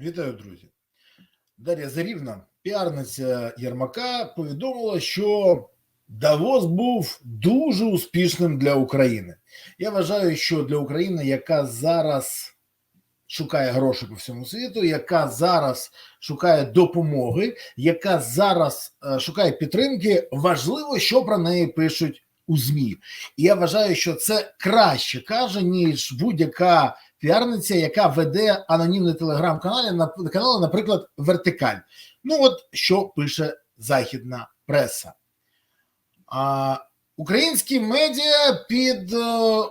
Вітаю, друзі. Дар'я Зарівна, піарниця Єрмака, повідомила, що Давос був дуже успішним для України. Я вважаю, що для України, яка зараз шукає гроші по всьому світу, яка зараз шукає допомоги, яка зараз е, шукає підтримки, важливо, що про неї пишуть у ЗМІ. І я вважаю, що це краще каже, ніж будь-яка піарниця, яка веде анонімний телеграм-канал, на канал, наприклад, Вертикаль. Ну, от що пише західна преса. А, Українські медіа під е,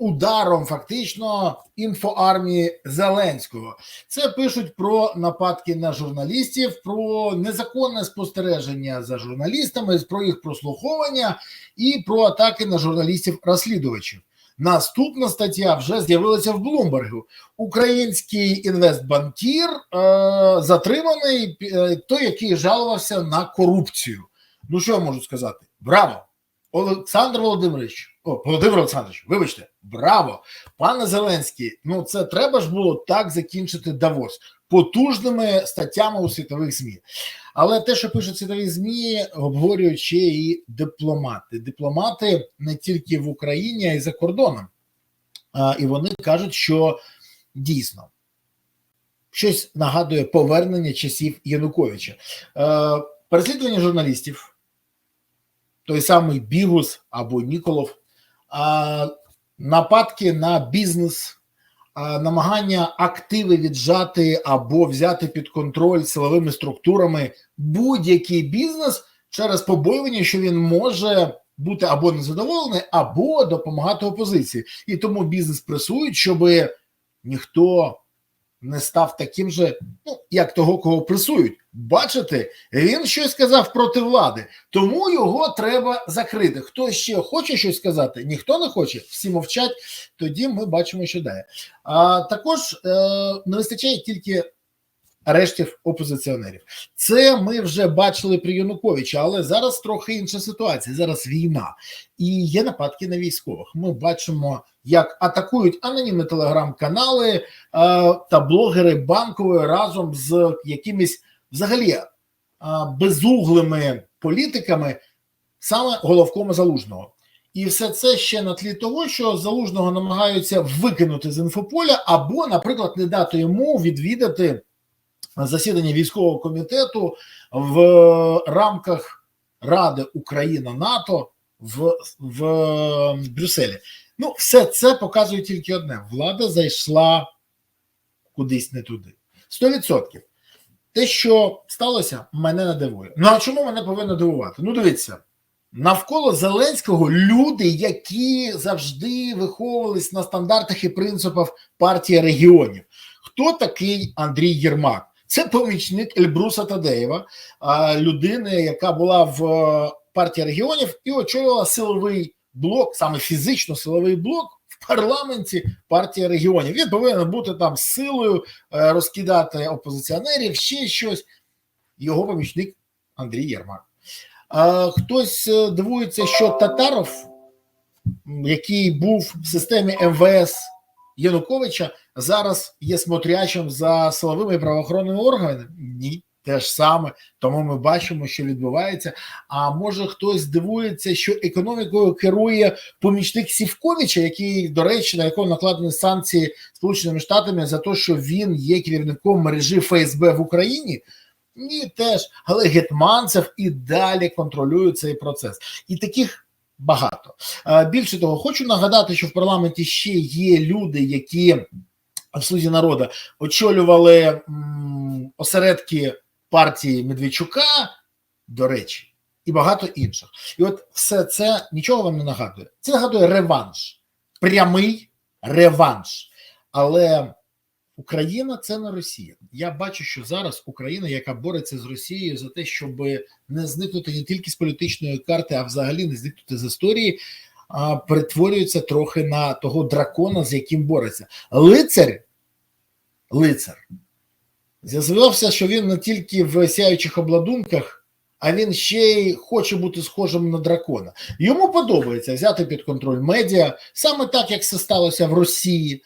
ударом фактично інфоармії Зеленського. Це пишуть про нападки на журналістів, про незаконне спостереження за журналістами, про їх прослуховування і про атаки на журналістів-розслідувачів. Наступна стаття вже з'явилася в Блумбергу. Український інвестбанкір е, затриманий, е, той, який жалувався на корупцію. Ну що я можу сказати? Браво! Олександр Володимирович, о, Володимир Олександрович, вибачте, браво! Пане Зеленський, ну це треба ж було так закінчити Давос потужними статтями у світових ЗМІ. Але те, що пишуть світові ЗМІ, обговорюють ще і дипломати. Дипломати не тільки в Україні, а й за кордоном. А, І вони кажуть, що дійсно щось нагадує повернення часів Януковича. Е, Переслідування журналістів, той самий Бігус або Ніколов, нападки на бізнес, намагання активи віджати або взяти під контроль силовими структурами будь-який бізнес через побоювання, що він може бути або незадоволений, або допомагати опозиції. І тому бізнес пресують, щоб ніхто не став таким же, ну як того, кого пресують. Бачите, він щось сказав проти влади, тому його треба закрити. Хто ще хоче щось сказати? Ніхто не хоче, всі мовчать. Тоді ми бачимо, що дає. А також е, не вистачає тільки арештів опозиціонерів. Це ми вже бачили при Януковича, але зараз трохи інша ситуація. Зараз війна і є нападки на військових. Ми бачимо, як атакують анонімні телеграм-канали е, та блогери банкової разом з якимись взагалі е, безуглими політиками, саме головкома залужного. І все це ще на тлі того, що залужного намагаються викинути з інфополя, або, наприклад, не дати йому відвідати засідання військового комітету в рамках Ради Україна НАТО в, в Брюсселі. Ну, все це показує тільки одне: влада зайшла кудись не туди. 100%. Те, що сталося, мене не дивує. Ну а чому мене повинно дивувати? Ну, дивіться, навколо Зеленського люди, які завжди виховувались на стандартах і принципах партії регіонів. Хто такий Андрій Єрмак? Це помічник Ельбруса Тадеєва, людини, яка була в партії регіонів і очолювала силовий блок, саме фізично силовий блок в парламенті партії регіонів. Він повинен бути там силою е, розкидати опозиціонерів, ще щось. Його помічник Андрій Єрмак. Хтось е, дивується, що Татаров, який був в системі МВС Януковича, зараз є смотрячим за силовими правоохоронними органами? Ні, те ж саме. Тому ми бачимо, що відбувається. А може хтось дивується, що економікою керує помічник Сівковича, який, до речі, на якого накладені санкції Сполученими Штатами за те, що він є керівником мережі ФСБ в Україні. Ні, теж, але Гетманцев і далі контролює цей процес. І таких багато. Більше того, хочу нагадати, що в парламенті ще є люди, які в слузі народу очолювали осередки партії Медведчука, до речі, і багато інших. І от все це нічого вам не нагадує. Це нагадує реванш, прямий реванш. Але Україна це не Росія. Я бачу, що зараз Україна, яка бореться з Росією за те, щоб не зникнути не тільки з політичної карти, а взагалі не зникнути з історії, а, перетворюється трохи на того дракона, з яким бореться. Лицар, лицар, з'ясувався, що він не тільки в сяючих обладунках. А він ще й хоче бути схожим на дракона. Йому подобається взяти під контроль медіа саме так, як це сталося в Росії.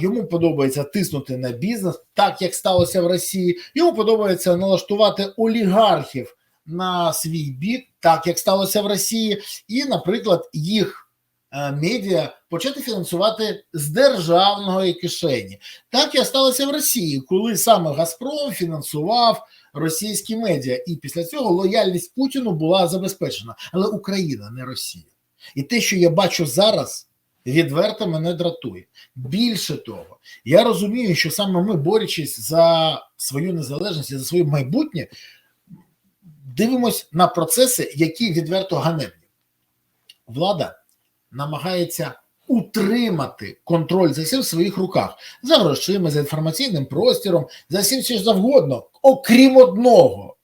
Йому подобається тиснути на бізнес, так як сталося в Росії. Йому подобається налаштувати олігархів на свій бік, так як сталося в Росії, і, наприклад, їх е, медіа почати фінансувати з державної кишені. Так і сталося в Росії, коли саме Газпром фінансував російські медіа, і після цього лояльність Путіну була забезпечена. Але Україна не Росія. І те, що я бачу зараз, відверто мене дратує. Більше того, я розумію, що саме ми, борючись за свою незалежність і за своє майбутнє, дивимось на процеси, які відверто ганебні. Влада намагається утримати контроль за всім в своїх руках, за грошима, за інформаційним простіром, за всім що завгодно, окрім одного.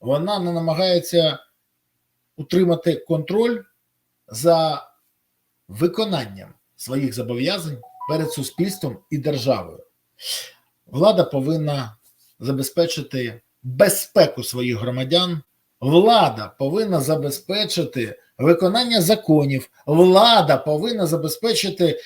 Вона не намагається утримати контроль за виконанням своїх зобов'язань перед суспільством і державою. Влада повинна забезпечити безпеку своїх громадян. Влада повинна забезпечити виконання законів. Влада повинна забезпечити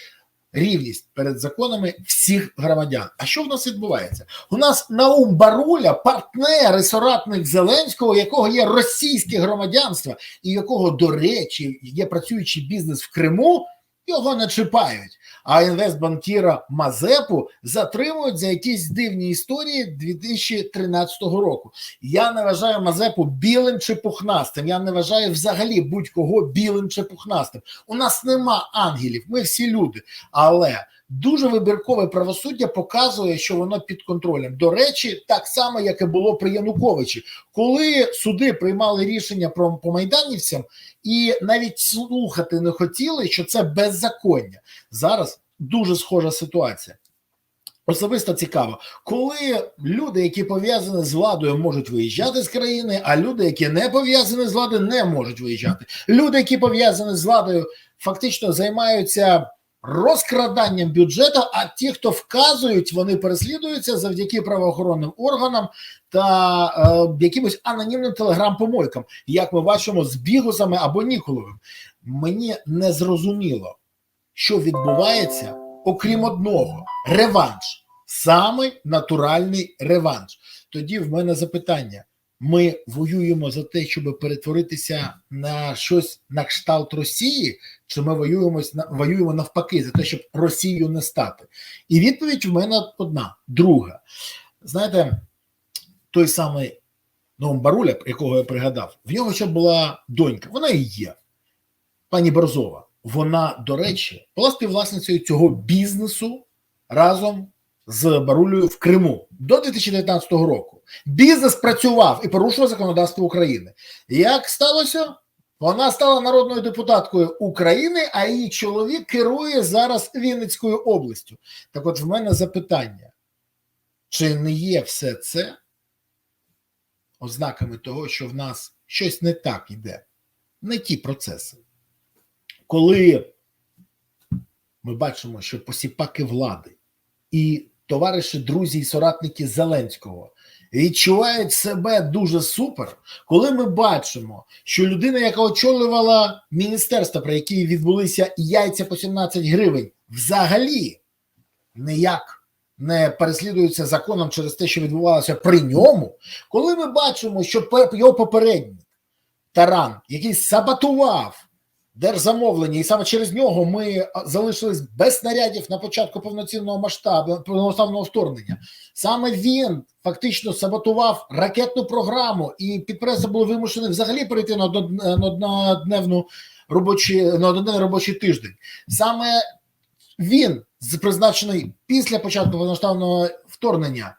рівність перед законами всіх громадян. А що в нас відбувається? У нас Наум Баруля, партнер і соратник Зеленського, якого є російське громадянство, і якого, до речі, є працюючий бізнес в Криму. Його не чіпають, а інвестбанкіра Мазепу затримують за якісь дивні історії 2013 року. Я не вважаю Мазепу білим чи пухнастим. Я не вважаю взагалі будь-кого білим чи пухнастим. У нас нема ангелів, ми всі люди. Але дуже вибіркове правосуддя показує, що воно під контролем. До речі, так само, як і було при Януковичі, коли суди приймали рішення про по майданівцям і навіть слухати не хотіли, що це беззаконня. Зараз дуже схожа ситуація. Особисто цікаво, коли люди, які пов'язані з владою, можуть виїжджати з країни, а люди, які не пов'язані з владою, не можуть виїжджати. Люди, які пов'язані з владою, фактично займаються розкраданням бюджету. А ті, хто вказують, вони переслідуються завдяки правоохоронним органам та е, якимось анонімним телеграм-помойкам, як ми бачимо з бігусами або Ніколовим. Мені не зрозуміло, що відбувається, окрім одного реванш, саме натуральний реванш. Тоді в мене запитання. Ми воюємо за те, щоб перетворитися на щось на кшталт Росії, чи ми воюємо воюємо навпаки за те, щоб Росію не стати? І відповідь в мене одна. Друга. Знаєте, той самий Ном Баруля, якого я пригадав, в нього ще була донька. Вона і є, пані Борзова. Вона, до речі, була співвласницею цього бізнесу разом з Барулею в Криму до 2019 року. Бізнес працював і порушував законодавство України. Як сталося? Вона стала народною депутаткою України, а її чоловік керує зараз Вінницькою областю. Так от в мене запитання: чи не є все це ознаками того, що в нас щось не так йде? Не ті процеси. Коли ми бачимо, що посіпаки влади і товариші, друзі і соратники Зеленського. Відчувають себе дуже супер, коли ми бачимо, що людина, яка очолювала міністерство, при якій відбулися яйця по 17 гривень, взагалі ніяк не переслідується законом через те, що відбувалося при ньому, коли ми бачимо, що його попередник Таран, який саботував держзамовлення, і саме через нього ми залишились без снарядів на початку повноцінного масштабу повноставного вторгнення. Саме він фактично саботував ракетну програму, і підприємство було вимушене взагалі перейти на однодневну робочі на одноденний робочий тиждень. Саме він призначений після початку повноставного вторгнення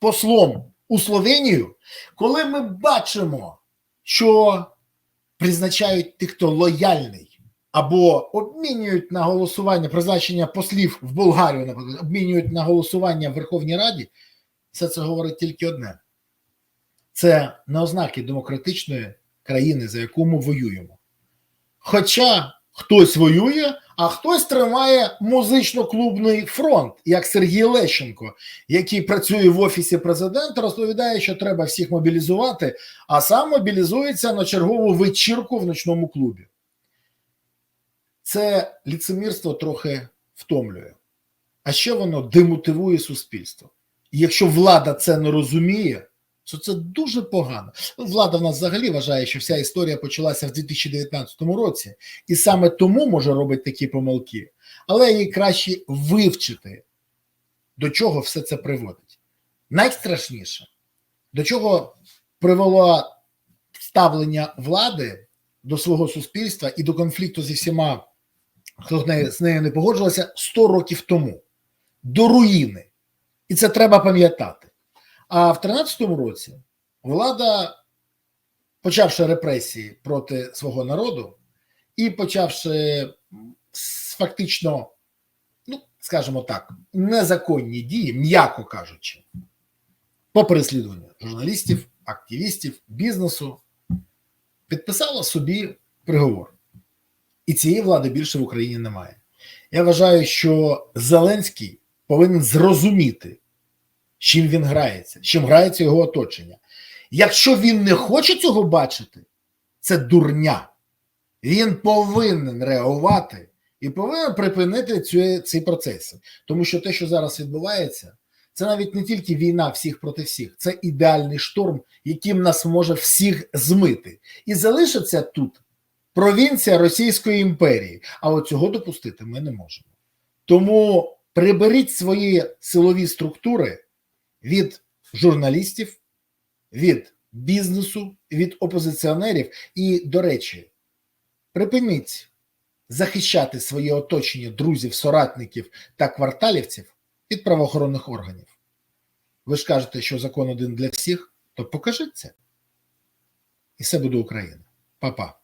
послом у Словенію, коли ми бачимо, що призначають тих, хто лояльний, або обмінюють на голосування призначення послів в Болгарію, наприклад, обмінюють на голосування в Верховній Раді, все це говорить тільки одне: це не ознаки демократичної країни, за яку ми воюємо. Хоча хтось воює, а хтось тримає музично-клубний фронт, як Сергій Лещенко, який працює в офісі президента, розповідає, що треба всіх мобілізувати, а сам мобілізується на чергову вечірку в ночному клубі. Це ліцемірство трохи втомлює. а ще воно демотивує суспільство. І якщо влада це не розуміє, то це дуже погано. Ну, Влада в нас взагалі вважає, що вся історія почалася в 2019 році, і саме тому може робити такі помилки, але їй краще вивчити, до чого все це приводить. Найстрашніше, до чого привело ставлення влади до свого суспільства і до конфлікту зі всіма, хто з нею не погоджувався 100 років тому, до руїни. І це треба пам'ятати. А в 13-му році влада, почавши репресії проти свого народу і почавши фактично, ну, скажімо так, незаконні дії, м'яко кажучи, по переслідуванню журналістів, активістів, бізнесу, підписала собі приговор. І цієї влади більше в Україні немає. Я вважаю, що Зеленський повинен зрозуміти, чим він грається, чим грається його оточення. Якщо він не хоче цього бачити, це дурня. Він повинен реагувати і повинен припинити ці, ці процеси. Тому що те, що зараз відбувається, це навіть не тільки війна всіх проти всіх, це ідеальний шторм, яким нас може всіх змити. І залишиться тут провінція Російської імперії. А от цього допустити ми не можемо. Тому приберіть свої силові структури від журналістів, від бізнесу, від опозиціонерів. І, до речі, припиніть захищати своє оточення друзів, соратників та кварталівців від правоохоронних органів. Ви ж кажете, що закон один для всіх, то покажіть це. І все буде Україна. Па-па.